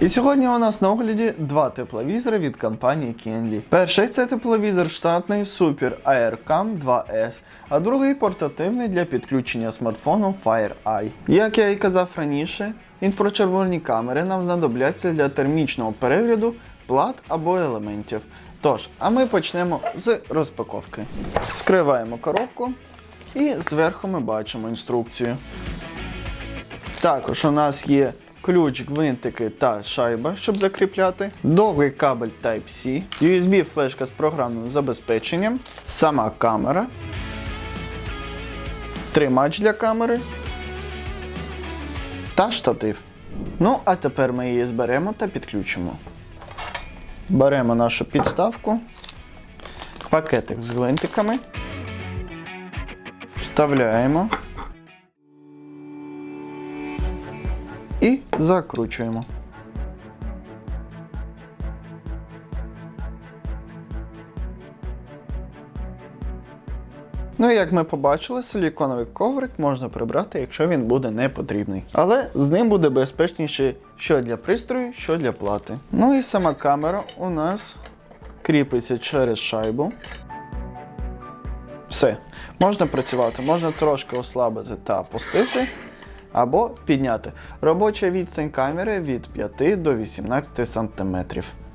І сьогодні у нас на огляді два тепловізори від компанії Kenley. Перший це тепловізор штатний Super AirCam 2S, а другий портативний для підключення смартфону FireEye. Як я і казав раніше, інфрачервоні камери нам знадобляться для термічного перегляду плат або елементів. Тож, а ми почнемо з розпаковки. Скриваємо коробку і зверху ми бачимо інструкцію. Також у нас є ключ, гвинтики та шайба, щоб закріпляти, довгий кабель Type-C, USB флешка з програмним забезпеченням, сама камера, тримач для камери. Та штатив. Ну, а тепер ми її зберемо та підключимо. Беремо нашу підставку, пакетик з гвинтиками, вставляємо. І закручуємо. Ну і як ми побачили, силіконовий коврик можна прибрати, якщо він буде не потрібний. Але з ним буде безпечніше що для пристрою, що для плати. Ну і сама камера у нас кріпиться через шайбу. Все, можна працювати, можна трошки ослабити та опустити або підняти. Робоча відстань камери від 5 до 18 см.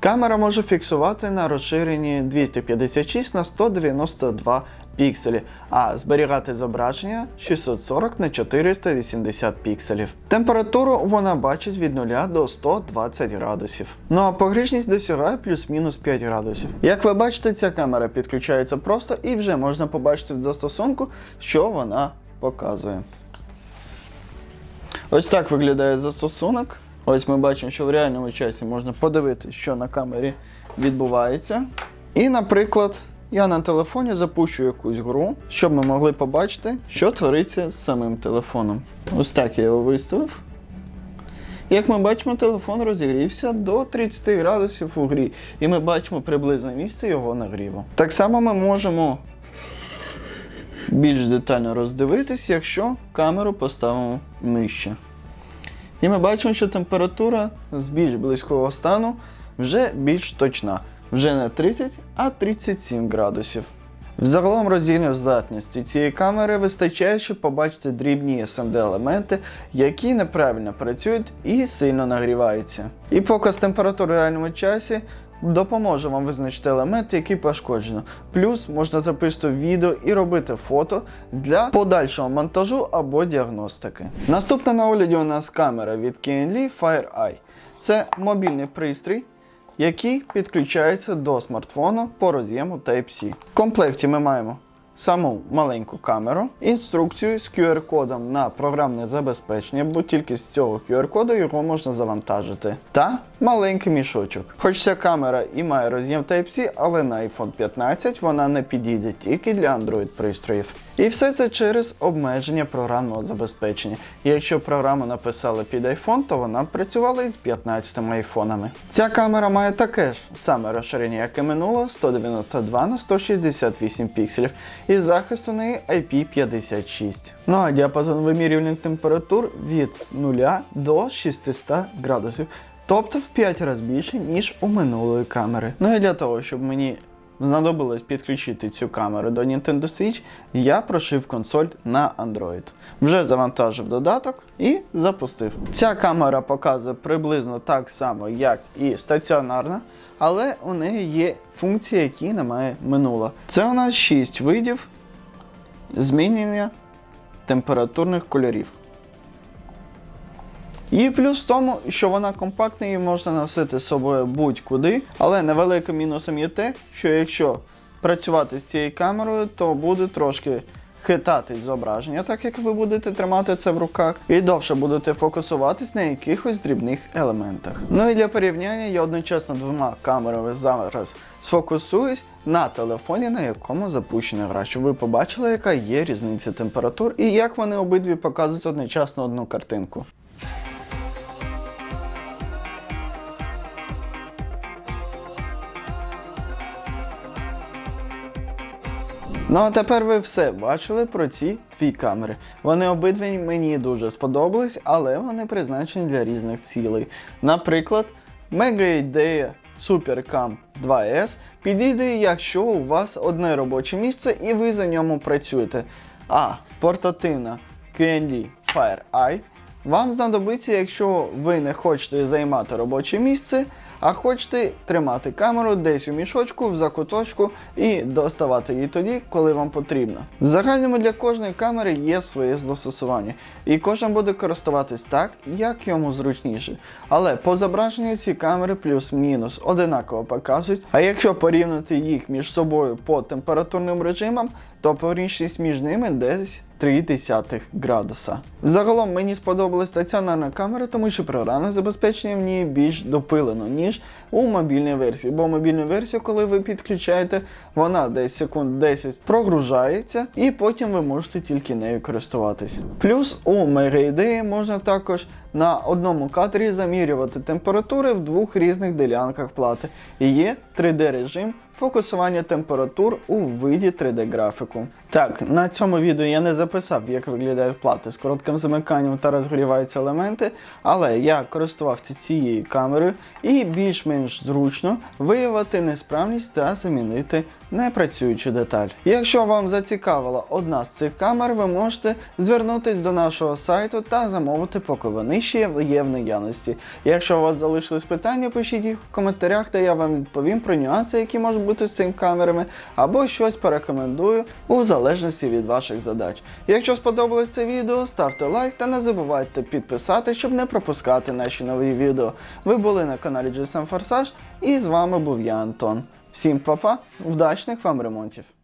Камера може фіксувати на розширенні 256 на 192 пікселі, а зберігати зображення 640 на 480 пікселів. Температуру вона бачить від 0 до 120 градусів. Ну а погрішність досягає плюс-мінус 5 градусів. Як ви бачите, ця камера підключається просто і вже можна побачити в застосунку, що вона показує. Ось так виглядає застосунок. Ось ми бачимо, що в реальному часі можна подивитися, що на камері відбувається. І, наприклад, я на телефоні запущу якусь гру, щоб ми могли побачити, що твориться з самим телефоном. Ось так я його виставив. Як ми бачимо, телефон розігрівся до 30 градусів у грі, і ми бачимо приблизне місце його нагріву. Так само ми можемо більш детально роздивитись, якщо камеру поставимо нижче. І ми бачимо, що температура з більш близького стану вже більш точна. Вже не 30, а 37 градусів. Взагалом роздільної здатності цієї камери вистачає, щоб побачити дрібні SMD елементи, які неправильно працюють і сильно нагріваються. І показ температури в реальному часі допоможе вам визначити елементи, які пошкоджено. Плюс можна записувати відео і робити фото для подальшого монтажу або діагностики. Наступна на огляді у нас камера від Kenley FireEye. Це мобільний пристрій, який підключається до смартфону по роз'єму Type-C. В комплекті ми маємо саму маленьку камеру, інструкцію з QR-кодом на програмне забезпечення, бо тільки з цього QR-коду його можна завантажити. Та маленький мішочок. Хоч ця камера і має роз'єм Type-C, але на iPhone 15 вона не підійде тільки для Android пристроїв. І все це через обмеження програмного забезпечення. І якщо програму написали під iPhone, то вона працювала із 15 айфонами. Ця камера має таке ж саме розширення, як і минуло, 192 на 168 пікселів, і захист у неї IP56. Ну а діапазон вимірювання температур від 0 до 600 градусів. Тобто в 5 разів більше, ніж у минулої камери. Ну і для того, щоб мені знадобилось підключити цю камеру до Nintendo Switch, я прошив консоль на Android. Вже завантажив додаток і запустив. Ця камера показує приблизно так само, як і стаціонарна, але у неї є функції, які немає минула. Це у нас 6 видів змінення температурних кольорів. І плюс в тому, що вона компактна і можна носити з собою будь-куди. Але невеликим мінусом є те, що якщо працювати з цією камерою, то буде трошки хитатись зображення, так як ви будете тримати це в руках, і довше будете фокусуватись на якихось дрібних елементах. Ну і для порівняння я одночасно двома камерами зараз сфокусуюсь на телефоні, на якому запущена гра, щоб ви побачили, яка є різниця температур і як вони обидві показують одночасно одну картинку. Ну а тепер ви все бачили про ці дві камери. Вони обидві мені дуже сподобались, але вони призначені для різних цілей. Наприклад, мега ідея SuperCam 2S підійде, якщо у вас одне робоче місце і ви за ньому працюєте. А портативна Candy Fire Eye вам знадобиться, якщо ви не хочете займати робоче місце, а хочете тримати камеру десь у мішочку, в закуточку і доставати її тоді, коли вам потрібно. В загальному для кожної камери є своє застосування, і кожен буде користуватись так, як йому зручніше. Але по зображенню ці камери плюс-мінус одинаково показують. А якщо порівняти їх між собою по температурним режимам, то порічність між ними десь 0,3 градуса. Загалом мені сподобалась стаціонарна камера, тому що програмне забезпечення в ній більш допилено, ніж у мобільній версії. Бо мобільну версію, коли ви підключаєте, вона десь секунд 10 прогружається, і потім ви можете тільки нею користуватись. Плюс у Mega можна також на одному кадрі замірювати температури в двох різних ділянках плати. І є 3D режим фокусування температур у виді 3D графіку. Так, на цьому відео я не записав, як виглядають плати з коротким замиканням та розгріваються елементи, але я користувався цією камерою і більш-менш зручно виявити несправність та замінити непрацюючу деталь. Якщо вам зацікавила одна з цих камер, ви можете звернутись до нашого сайту та замовити, поки вони ще є в наявності. Якщо у вас залишились питання, пишіть їх в коментарях, та я вам відповім про нюанси, які можуть бути з цими камерами, або щось порекомендую у залежності від ваших задач. Якщо сподобалось це відео, ставте лайк та не забувайте підписати, щоб не пропускати наші нові відео. Ви були на каналі GSM Форсаж і з вами був я, Антон. Всім па-па, вдачних вам ремонтів!